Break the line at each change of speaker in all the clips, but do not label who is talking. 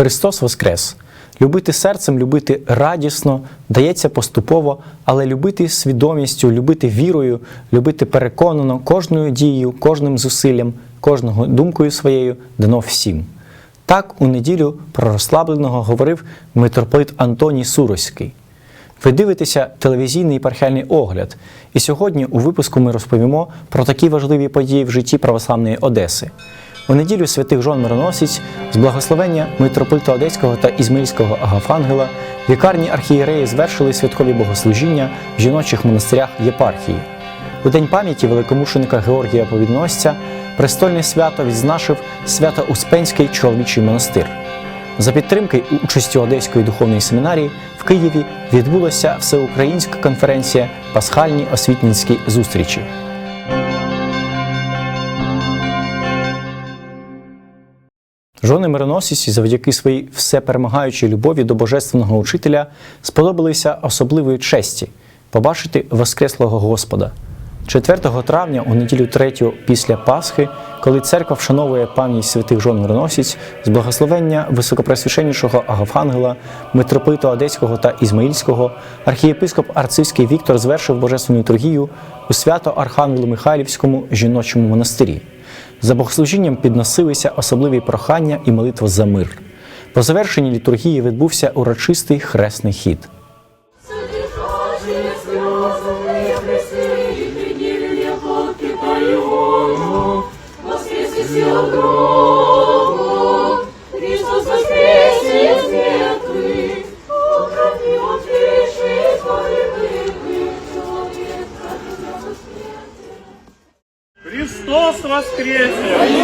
Христос Воскрес! Любити серцем, любити радісно дається поступово, але любити свідомістю, любити вірою, любити переконано кожною дією, кожним зусиллям, кожного думкою своєю дано всім. Так у неділю про розслабленого говорив митрополит Антоній Суроський. Ви дивитеся телевізійний єпархіальний огляд, і сьогодні у випуску ми розповімо про такі важливі події в житті православної Одеси. У неділю святих жон мироносець з благословення митрополита Одеського та Ізмаїльського Агафангела вікарні архієреї звершили святкові богослужіння в жіночих монастирях єпархії. У день пам'яті великомушеника Георгія Повідносця престольне свято відзначив Свято-Успенський чоловічий монастир. За підтримки участі Одеської духовної семінарії в Києві відбулася всеукраїнська конференція Пасхальні освітницькі зустрічі. Жони мироносиці завдяки своїй всеперемагаючій любові до божественного учителя сподобалися особливої честі побачити Воскреслого Господа. 4 травня, у неділю 3 після Пасхи, коли церква вшановує пам'ять святих жон мироносиць, з благословення високопресвященнішого Агафангела, митрополита Одеського та Ізмаїльського, архієпископ Арцизький Віктор звершив божественну літургію у свято Архангелу Михайлівському жіночому монастирі. За богослужінням підносилися особливі прохання і молитва за мир. По завершенні літургії відбувся урочистий хресний хід.
Воскресе смерти.
Христос воскресе!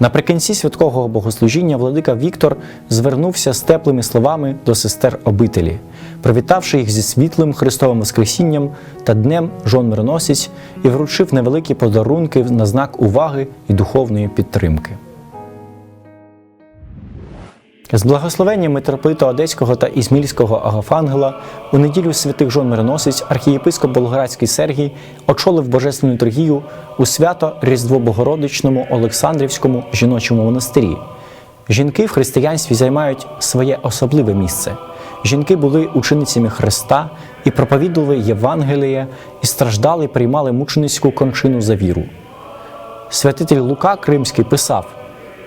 Наприкінці святкового богослужіння владика Віктор звернувся з теплими словами до сестер обителі, привітавши їх зі світлим Христовим Воскресінням та Днем жон мироносець і вручив невеликі подарунки на знак уваги і духовної підтримки. З благословення митрополита Одеського та Ізмільського Агафангела у неділю святих жон мироносець архієпископ Болградський Сергій очолив божественну літургію у свято Різдво Богородичному Олександрівському жіночому монастирі. Жінки в християнстві займають своє особливе місце. Жінки були ученицями Христа і проповідували Євангеліє, і страждали, приймали мученицьку кончину за віру. Святитель Лука Кримський писав: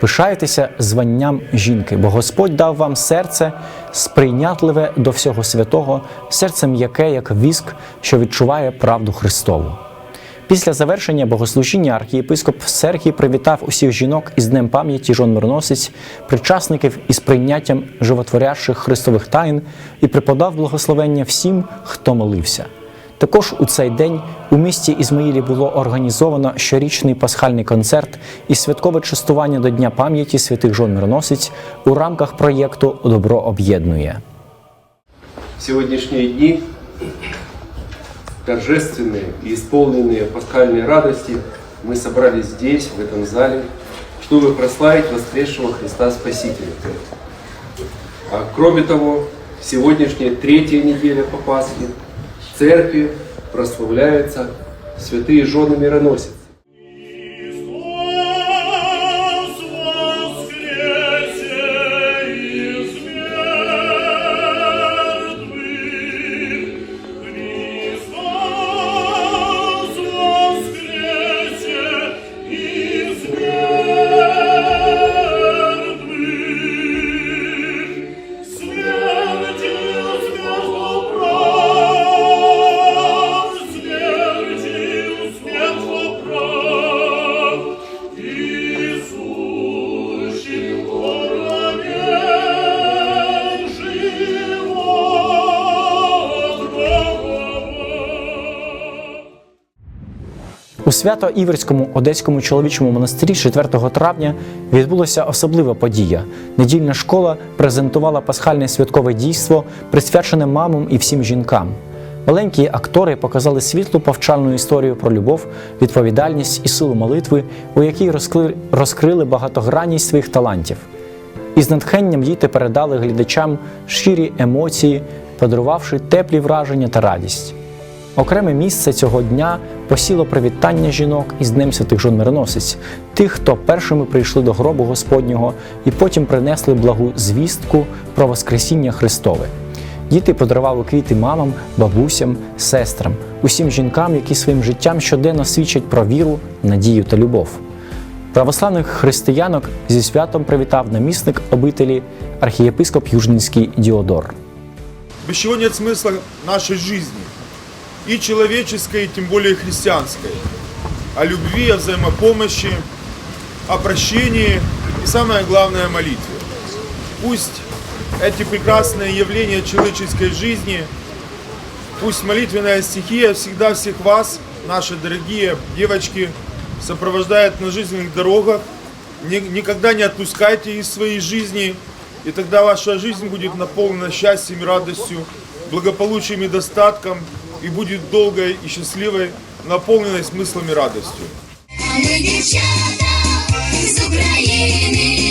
Пишайтеся званням жінки, бо Господь дав вам серце сприйнятливе до всього святого, серце м'яке, як віск, що відчуває правду Христову. Після завершення богослужіння архієпископ Сергій привітав усіх жінок із Днем пам'яті жон мироносець, причасників із прийняттям животворящих христових тайн і преподав благословення всім, хто молився. Також у цей день у місті Ізмаїлі було організовано щорічний пасхальний концерт і святкове частування до Дня пам'яті святих жон мироносець у рамках проєкту Добро об'єднує.
сегодняшние дни, торжественные и исполненные пасхальной радости, мы собрались здесь, в этом зале, чтобы прославить воскресшего Христа Спасителя. А кроме того, сегодняшняя третья неделя по Пасхе в церкви прославляются святые жены мироносицы.
У свято Іверському Одеському чоловічому монастирі 4 травня відбулася особлива подія. Недільна школа презентувала пасхальне святкове дійство, присвячене мамам і всім жінкам. Маленькі актори показали світлу повчальну історію про любов, відповідальність і силу молитви, у якій розкрили багатогранність своїх талантів. Із натхненням діти передали глядачам щирі емоції, подарувавши теплі враження та радість. Окреме місце цього дня посіло привітання жінок із Днем святих жон мироносець, тих, хто першими прийшли до гробу Господнього і потім принесли благу звістку про Воскресіння Христове. Діти подарували квіти мамам, бабусям, сестрам, усім жінкам, які своїм життям щоденно свідчать про віру, надію та любов. Православних християнок зі святом привітав намісник обителі архієпископ Южнінський Діодор.
без чего нет смысла нашей жизни. И человеческой, и тем более христианской. О любви, о взаимопомощи, о прощении и самое главное о молитве. Пусть эти прекрасные явления человеческой жизни, пусть молитвенная стихия всегда всех вас, наши дорогие девочки, сопровождает на жизненных дорогах. Ни- Никогда не отпускайте из своей жизни, и тогда ваша жизнь будет наполнена счастьем и радостью, благополучием и достатком, и будет долгой и счастливой, наполненной смыслом и радостью.
А мы, девчата, из Украины,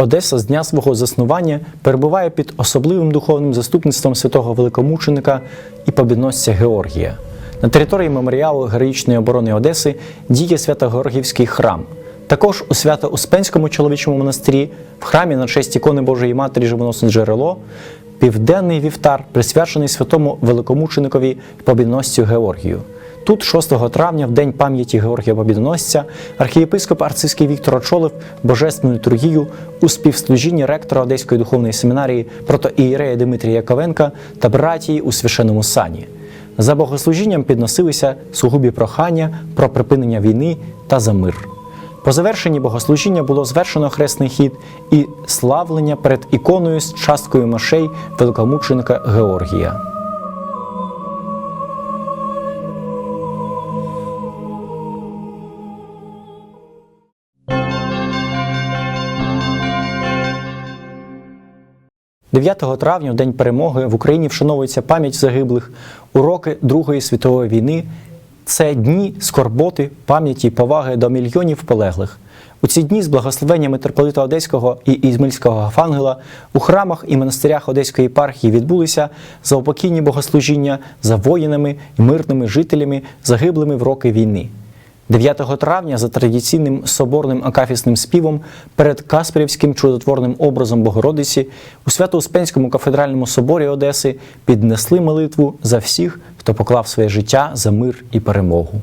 Одеса з дня свого заснування перебуває під особливим духовним заступництвом святого великомученика і побідносця Георгія. На території меморіалу героїчної оборони Одеси діє Свято-Георгіївський храм. Також у Свято-Успенському чоловічому монастирі, в храмі на честь ікони Божої Матері Живоносне джерело, південний вівтар, присвячений святому великомученикові і побідносцю Георгію. Тут, 6 травня, в день пам'яті Георгія Побідоносця, архієпископ Арцизький Віктор очолив божественну літургію у співслужінні ректора Одеської духовної семінарії протоієрея Дмитрія Яковенка та братії у священному сані. За богослужінням підносилися сугубі прохання про припинення війни та за мир. По завершенні богослужіння було звершено хресний хід і славлення перед іконою з часткою мощей великомученика Георгія. – 9 травня, День перемоги, в Україні вшановується пам'ять загиблих у роки Другої світової війни. Це дні скорботи, пам'яті і поваги до мільйонів полеглих. У ці дні з благословення митрополита Одеського і Ізмельського Гафангела у храмах і монастирях Одеської єпархії відбулися заупокійні богослужіння за воїнами і мирними жителями, загиблими в роки війни. 9 травня за традиційним соборним акафісним співом перед Каспрівським чудотворним образом Богородиці у Свято-Успенському кафедральному соборі Одеси піднесли молитву за всіх, хто поклав своє життя за мир і перемогу.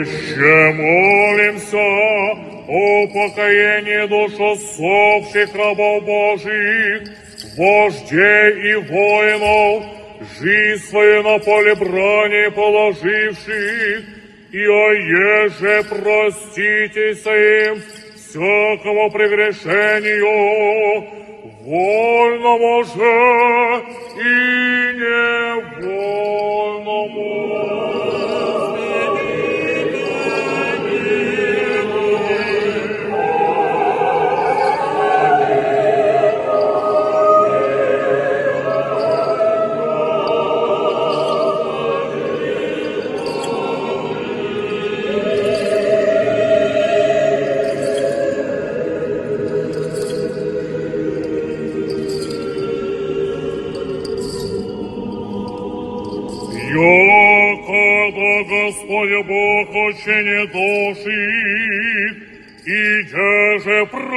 Еще молимся о покаянии душ усопших рабов Божьих, вождей и воинов, жизнь свою на поле брани положивших, и о еже проститесь им всякого прегрешению, вольному же Бог учение души, и же праведни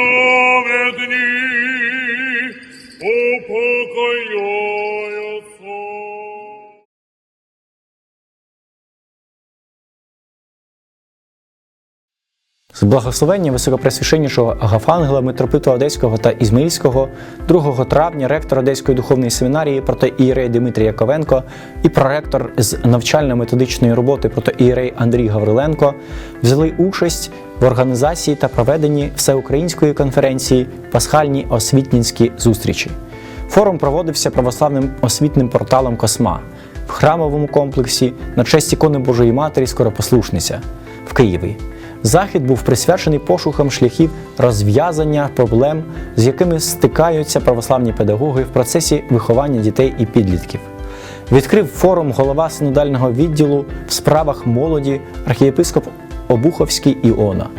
З благословення високопресвященнішого Агафангела, митрополита Одеського та Ізмаїльського 2 травня ректор Одеської духовної семінарії протоієрей Дмитрій Яковенко і проректор з навчально-методичної роботи протоієрей Андрій Гавриленко взяли участь в організації та проведенні всеукраїнської конференції Пасхальні освітнінські зустрічі. Форум проводився православним освітним порталом Косма в храмовому комплексі на честь ікони Божої Матері Скоропослушниця в Києві. Захід був присвячений пошукам шляхів розв'язання проблем, з якими стикаються православні педагоги в процесі виховання дітей і підлітків. Відкрив форум голова синодального відділу в справах молоді архієпископ Обуховський Іона.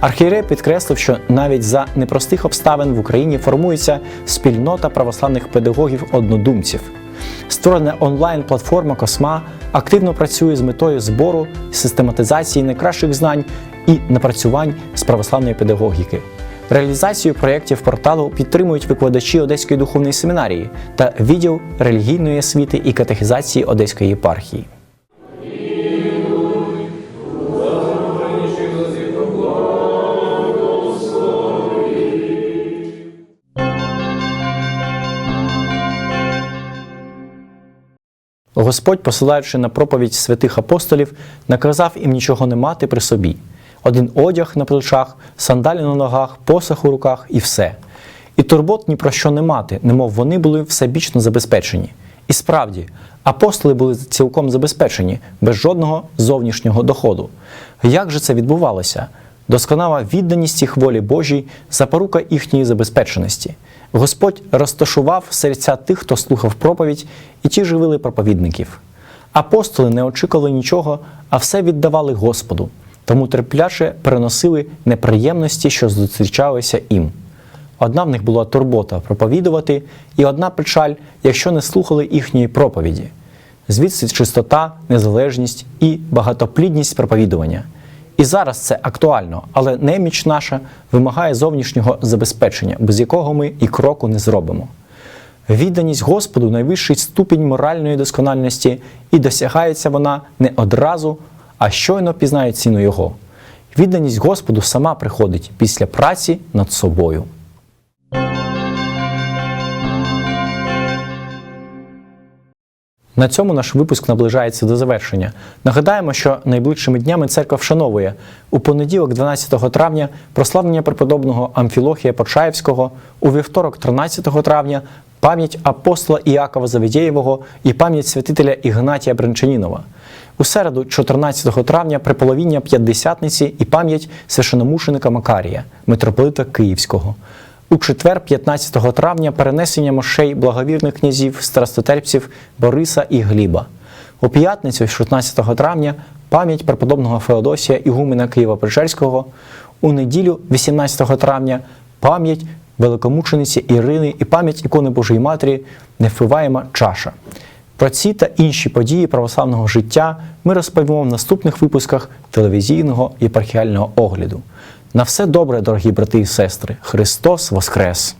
Архієрей підкреслив, що навіть за непростих обставин в Україні формується спільнота православних педагогів-однодумців. Створена онлайн-платформа Косма активно працює з метою збору систематизації найкращих знань і напрацювань з православної педагогіки. Реалізацію проєктів порталу підтримують викладачі Одеської духовної семінарії та відділ релігійної освіти і катехізації Одеської єпархії. Господь, посилаючи на проповідь святих апостолів, наказав їм нічого не мати при собі. Один одяг на плечах, сандалі на ногах, посох у руках і все. І турбот ні про що не мати, немов вони були всебічно забезпечені. І справді, апостоли були цілком забезпечені, без жодного зовнішнього доходу. Як же це відбувалося? Досконала відданість їх волі Божій, запорука їхньої забезпеченості. Господь розташував серця тих, хто слухав проповідь, і ті живили проповідників. Апостоли не очікували нічого, а все віддавали Господу, тому терпляче переносили неприємності, що зустрічалися їм. Одна в них була турбота проповідувати, і одна печаль, якщо не слухали їхньої проповіді. Звідси чистота, незалежність і багатоплідність проповідування. І зараз це актуально, але неміч наша вимагає зовнішнього забезпечення, без якого ми і кроку не зробимо. Відданість Господу найвищий ступінь моральної доскональності, і досягається вона не одразу, а щойно пізнає ціну Його. Відданість Господу сама приходить після праці над собою. На цьому наш випуск наближається до завершення. Нагадаємо, що найближчими днями церква вшановує у понеділок, 12 травня, прославлення преподобного Амфілохія Почаєвського, у вівторок, 13 травня, пам'ять апостола Іакова Завідєєвого і пам'ять святителя Ігнатія Бренчанінова. У середу, 14 травня, приполовіння П'ятдесятниці і пам'ять священомушеника Макарія, митрополита Київського. У четвер, 15 травня, перенесення мощей благовірних князів, страстотерпців Бориса і Гліба. У п'ятницю, 16 травня, пам'ять преподобного Феодосія Ігумена Києва-Печерського. У неділю, 18 травня, пам'ять великомучениці Ірини і пам'ять ікони Божої Матері Нефиваєма Чаша. Про ці та інші події православного життя ми розповімо в наступних випусках телевізійного єпархіального огляду. На все добре, дорогі брати і сестри! Христос Воскрес!